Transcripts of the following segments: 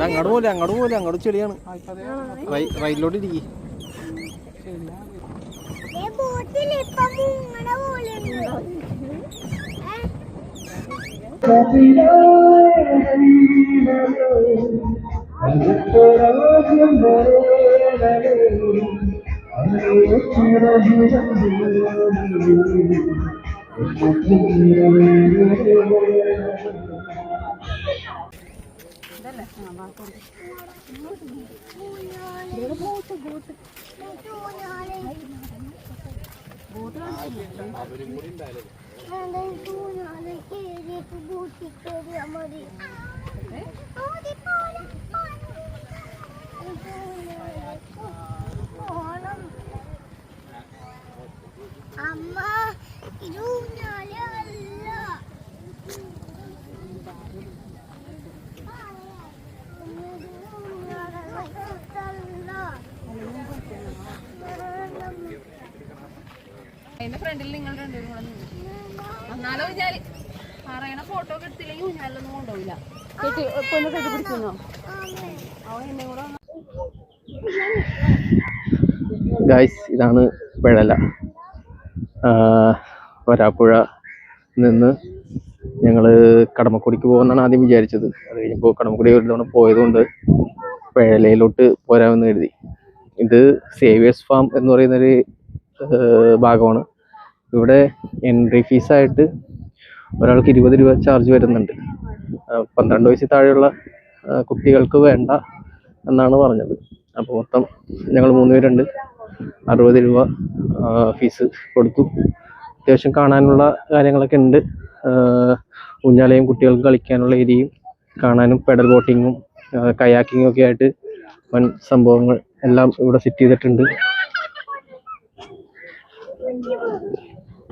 അങ്ങോട്ട് പോലെ അങ്ങോട്ട് പോലെ അങ്ങോട്ട് ചെളിയാണ്. റൈ- ഇരിക്കും ബോട്ടിൽ അമ്മ ഇത് ഊഞ്ഞാൽ അല്ല ഇത് ഊഞ്ഞാലല്ല. അതിന്റെ ഫ്രണ്ടിൽ നിങ്ങൾ രണ്ടുപേരും കൂടെ നിന്നു എന്നാലോ ഊഞ്ഞാൽ പറയണ ഫോട്ടോ ഒക്കെ എടുത്തില്ലെങ്കിൽ ഊഞ്ഞാലൊന്നും കൊണ്ടുപോയില്ല കെട്ടി ഇപ്പൊ ഒന്ന് കെട്ടി പിടിക്കുന്നോ? അവൻ എന്നെ കൂടെ ഗായ്സ് ഇതാണ് പിഴല വരാപ്പുഴ നിന്ന് ഞങ്ങൾ കടമക്കുടിക്ക് പോകുമെന്നാണ് ആദ്യം വിചാരിച്ചത്. അത് കഴിഞ്ഞപ്പോൾ കടമക്കുടി ഒരു തവണ പോയതുകൊണ്ട് പിഴലയിലോട്ട് പോരാമെന്ന് കരുതി. ഇത് സേവിയേഴ്സ് ഫാം എന്ന് പറയുന്നൊരു ഭാഗമാണ്. ഇവിടെ എൻട്രി ഫീസായിട്ട് ഒരാൾക്ക് ഇരുപത് രൂപ ചാർജ് വരുന്നുണ്ട്. പന്ത്രണ്ട് വയസ്സിൽ താഴെയുള്ള കുട്ടികൾക്ക് വേണ്ട എന്നാണ് പറഞ്ഞത്. അപ്പോൾ മൊത്തം ഞങ്ങൾ മൂന്ന് പേരുണ്ട്. അറുപത് രൂപ ഫീസ് കൊടുത്തു. അത്യാവശ്യം കാണാനുള്ള കാര്യങ്ങളൊക്കെ ഉണ്ട്. ഊഞ്ഞാലയും കുട്ടികൾക്ക് കളിക്കാനുള്ള ഏരിയയും കാണാനും പെഡൽ ബോട്ടിങ്ങും കയാക്കിങ്ങും ഒക്കെ ആയിട്ട് വൻ സംഭവങ്ങൾ എല്ലാം ഇവിടെ സെറ്റ് ചെയ്തിട്ടുണ്ട്.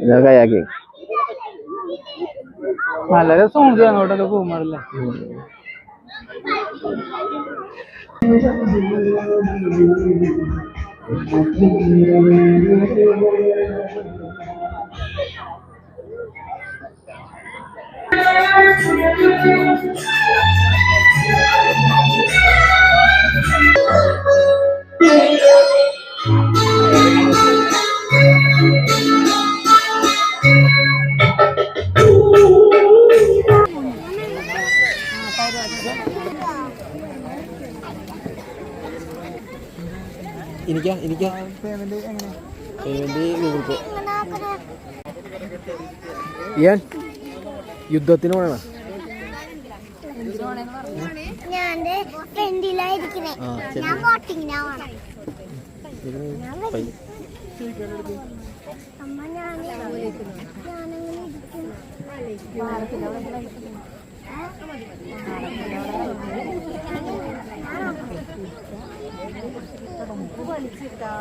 ഇതാ കയാക്കിങ് നല്ല രസമുണ്ട് അങ്ങോട്ടൊക്കെ പോകുമ്പോഴല്ലേ? എനിക്കാ എനിക്കാ പേയ്മെന്റ് എങ്ങനെ? Payment Google Pay. ഞാൻ യുദ്ധത്തിന് പോകണ ഞാൻ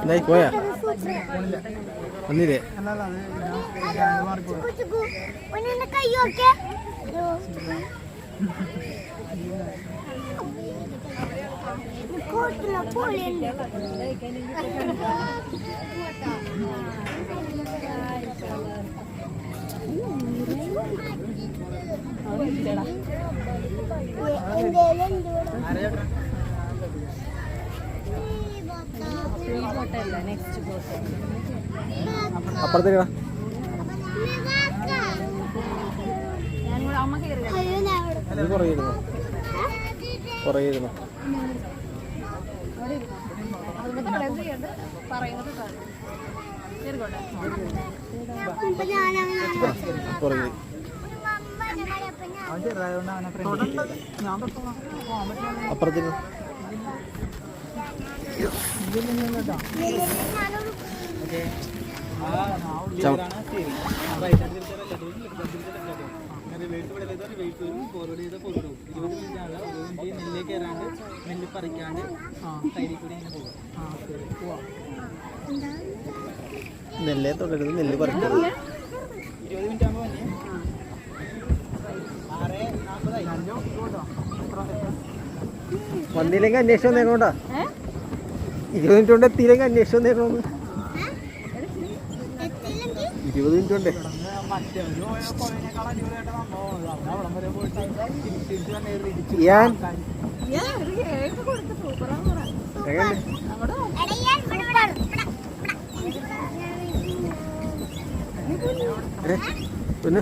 എന്തായി പോയാ? വന്നില്ലേ? ചുക്കു അപ്പുറത്തേക്ക് കുറയിരുന്നു കുറയിരുന്നു പറയുന്നത് കുറേ നെല്ലേ തൊടരുത് നെല്ല് പറിക്കരുത്. ഇരുപത് മിനിറ്റ് ആകുമ്പോ വന്നില്ലെങ്കിൽ അന്വേഷണം വന്നേക്കോണ്ടാ ഇരുപത് മിനിറ്റ് കൊണ്ട് എത്തിയില്ലെങ്കിൽ അന്വേഷണം വന്നേക്കണോന്ന് ഇരുപത് മിനിറ്റ് കൊണ്ടേ? പിന്നെ?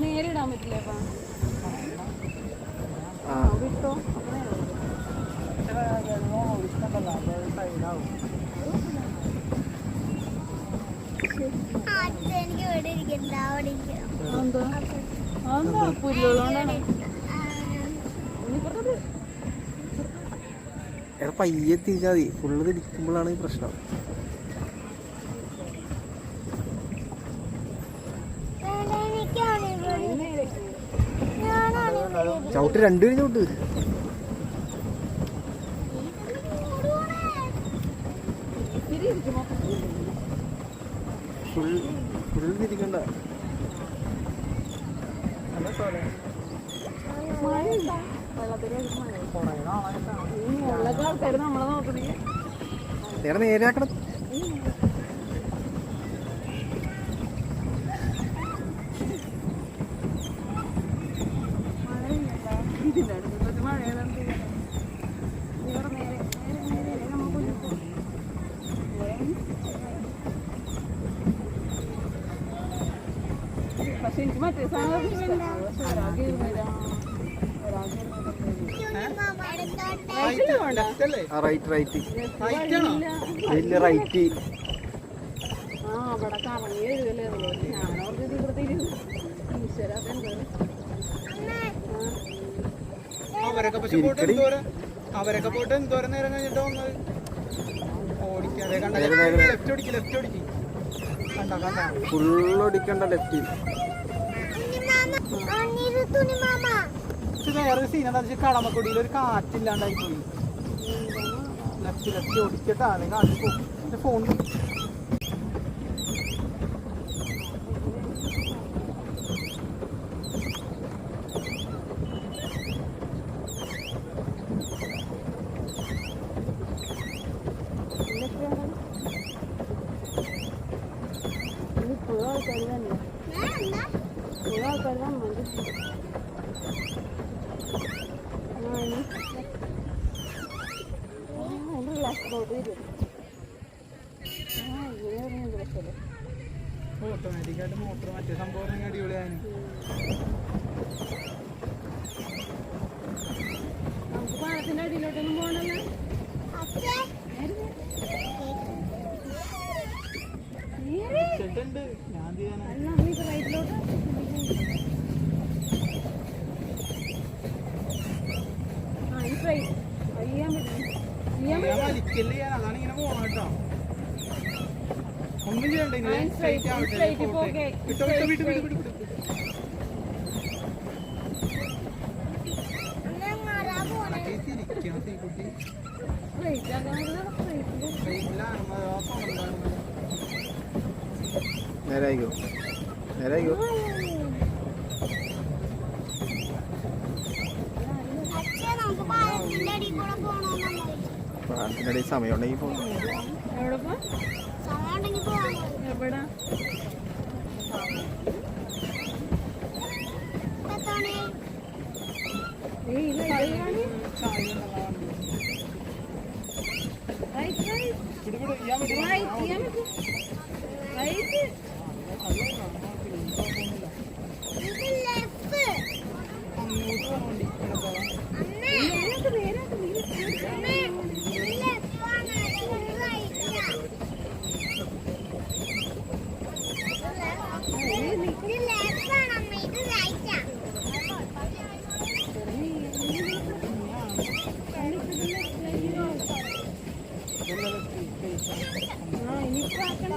നേരിടാൻ പറ്റില്ല വിട്ടോ എനിക്ക് ഇവിടെ ഇരിക്കണ്ട അവിടെ ഇരിക്കണം. എന്താ പുല്ലുള്ളതുകൊണ്ടാണ് പയ്യെ തിരിച്ചാൽ മതി ഫുള്ള് തിരിക്കുമ്പോഴാണ് ഈ പ്രശ്നം. ചവിട്ട് രണ്ടു കഴിഞ്ഞോട്ട് നേരെ നേരെയാക്കണം. പക്ഷെ എനിക്ക് മറ്റേ സാധനം റൈറ്റ് റൈറ്റ് വലിയ റൈറ്റ് അവരൊക്കെ പക്ഷെ അവരൊക്കെ നേരം കഴിഞ്ഞിട്ട് വന്നത്? ഓടിക്കാതെ കണ്ട? ലെഫ്റ്റ് ഓടിക്കും ലെഫ്റ്റ് ലെഫ്റ്റ് കുറച്ച് വേറൊരു സീൻ എന്താ വെച്ചാൽ കടമക്കൊടിയിൽ ഒരു കാറ്റില്ലാണ്ടായി പോയി ലെഫ്റ്റ് ലെഫ്റ്റ് ഓടിക്കട്ടെ അല്ലെങ്കിൽ അത് പോകും. എന്റെ ഫോൺ Thank you. അപ്പുറം മറ്റേ സംഭവം അടിപൊളിയാനും നമുക്ക് പാലത്തിന്റെ അടിയിലോട്ടൊന്നും പോകണല്ലോ ഞാൻ തീരാനാ നേരായിക്കോ. നേരായിക്കോ. പാലത്തിന്റെ സമയം ഉണ്ടെങ്കിൽ പോകും എവിടെ? right, സമയം ഉണ്ടെങ്കിൽ പോകാൻ എവിടെ എത്താണ് ഏയ് ഇത് കളിയാണ് ചായ ഉണ്ടല്ലോ. റൈറ്റ് റൈറ്റ് ഇവിടെ ഇവിടെ ചെയ്യാൻ പറ്റും റൈറ്റ് ചെയ്യാൻ പറ്റും റൈറ്റ് ഇത് ലെഫ്റ്റ് അങ്ങോട്ട് പോകണം വണ്ടി കിടക്കാതെ അമ്മേ നേരാക്ക് നേരാക്ക് നീ അമ്മേ ഇത് ലെഫ്റ്റ് ആണ് ഇത് റൈറ്റാ ഇത് ലെഫ്റ്റ് ആണ് അമ്മ ഇത് റൈറ്റാ ആ ഇനിയിപ്പോ ആക്കണ്ട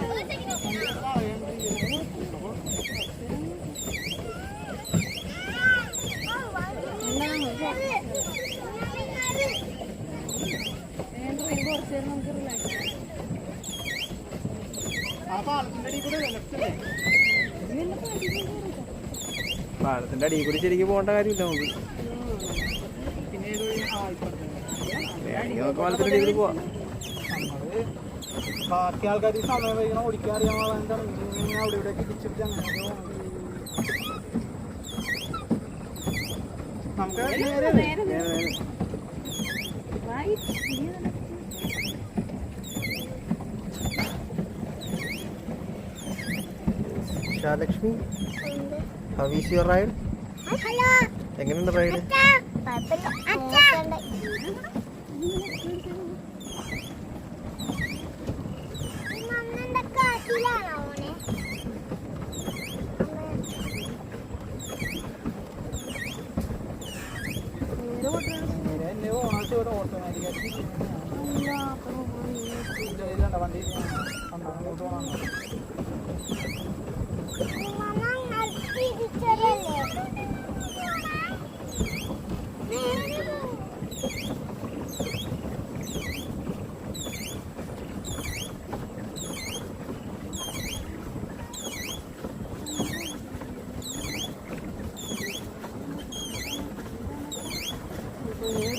വേണ്ട വേണ്ട കുറച്ച് നേരം നമുക്ക് റിലാക്സ് ആ പാലത്തിന്റെ അടിയിൽ കൂടെ ലെഫ്റ്റ് അല്ലേ പാലത്തിന്റെ അടിയിൽ കൂടി ശരിക്കും പോകേണ്ട കാര്യമില്ല നമുക്ക്. ഹവീസ് നമുക്ക് പാലത്തിന്റെ അടിയിൽ പോവാം. നമ്മൾ ബാക്കി ആൾക്കാർ സമയം വൈകണം ഓടിക്കാൻ അറിയാൻ അവിടെ നമുക്ക് എങ്ങനെയുണ്ട് റൈഡ് മമ്മന്റെ കാട്ടിലാണോ മോനെ മമ്മ തിരിച്ചറിയല്ലേ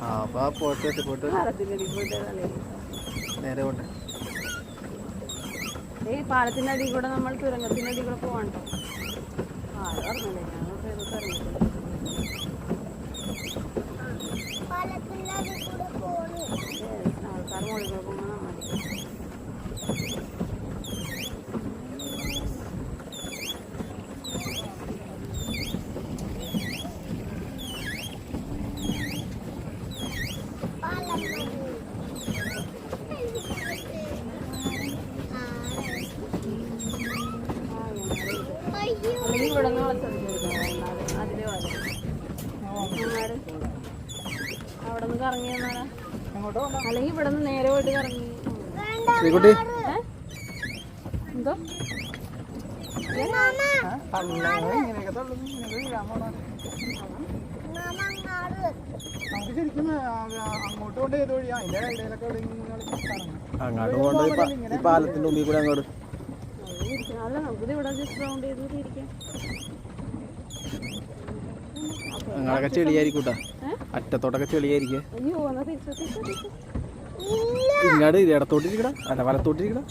ആ അപ്പോൾ ആ പോട്ട്. പോട്ട് നേരെ പോട്ടെ. ഏയ് പാലത്തിന്റെ അടിയിൽ കൂടെ നമ്മൾ തുരങ്കത്തിന്റെ അടിയിൽ കൂടെ പോവാണ്ടോ ആരും അറിഞ്ഞില്ലേ ഞാൻ ആൾക്കാർ മുകളിൽ പോകുമ്പോൾ മതി പാലം അയ്യോ അല്ലെങ്കിൽ ഇവിടെ നിന്ന് വളച്ചെടുക്കാം അതിലേ വരാം ഞങ്ങളാട് അവിടെ നിന്ന് കറങ്ങി എന്നാലാ എങ്ങോട്ട് പോകണ്ട അല്ലെങ്കിൽ ഇവിടെ നിന്ന് നേരെ പോയിട്ട് കറങ്ങി. ശ്രീകുട്ടി? എന്തോ? അങ്ങോട്ട് കൊണ്ട് ഏത് അതിന്റെ ഇടയിലൊക്കെ അങ്ങോട്ട് ഈ പാലത്തിന്റെ മുമ്പിൽ കൂടെ അങ്ങോട്ട്. അല്ല നമുക്കിത് ഇവിടെ ജസ്റ്റ് റൗണ്ട് ചെയ്ത് ഇരിക്കാം. അങ്ങോട്ടൊക്കെ ചെളിയായിരിക്കും കേട്ടോ ഏ? അറ്റത്തോട്ടൊക്കെ ചെളിയായിരിക്കും. അയ്യോ എന്നാ തിരിച്ചു തിരിച്ചു. ഇങ്ങോട്ട് ഇടത്തോട്ടിരിക്കടാ. അല്ല വലത്തോട്ടിരിക്കടാ.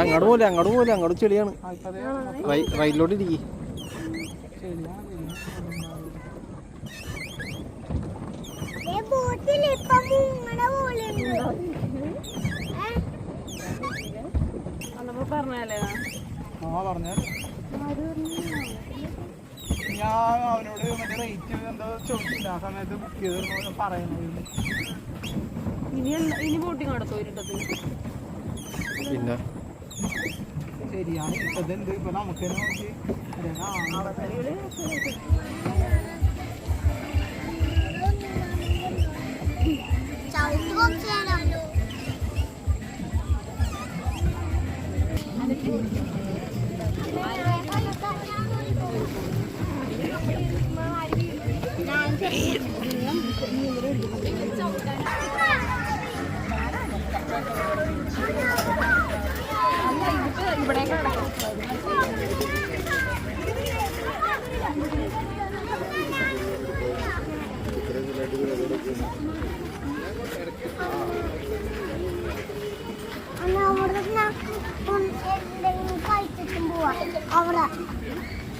അങ്ങോട്ട് പോലെ അങ്ങോട്ട് പോലെ അങ്ങോട്ട് ചെളിയാണ്. റൈറ്റിലോട്ട് ഇരിക്കി പറഞ്ഞല്ലേ ആ പറഞ്ഞ ആര് പറഞ്ഞു. ഞാൻ അവനോട് മറ്റേ റേറ്റ് എന്തോ ചോദിച്ചില്ല. ആ സമയത്ത് ബുക്ക് ചെയ്ത് പറയുന്നത് ഇനി ഇനി ബോട്ടിങ് നടത്തോ ഇരുട്ടത്ത് പിന്നെ? ശരിയാണ്. ഇപ്പത് എന്ത് ഇപ്പൊ നമുക്ക് നോക്കി. അതെ, എന്തെങ്കിലും കഴിച്ചിട്ടും പോവാ. അവിടെ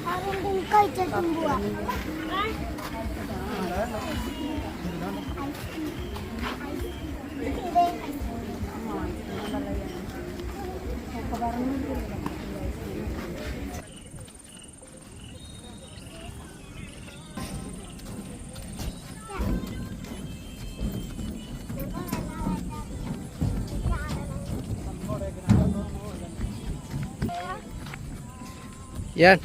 അവരെന്തെങ്കിലും കഴിച്ചിട്ടും പോവാ. Yeah.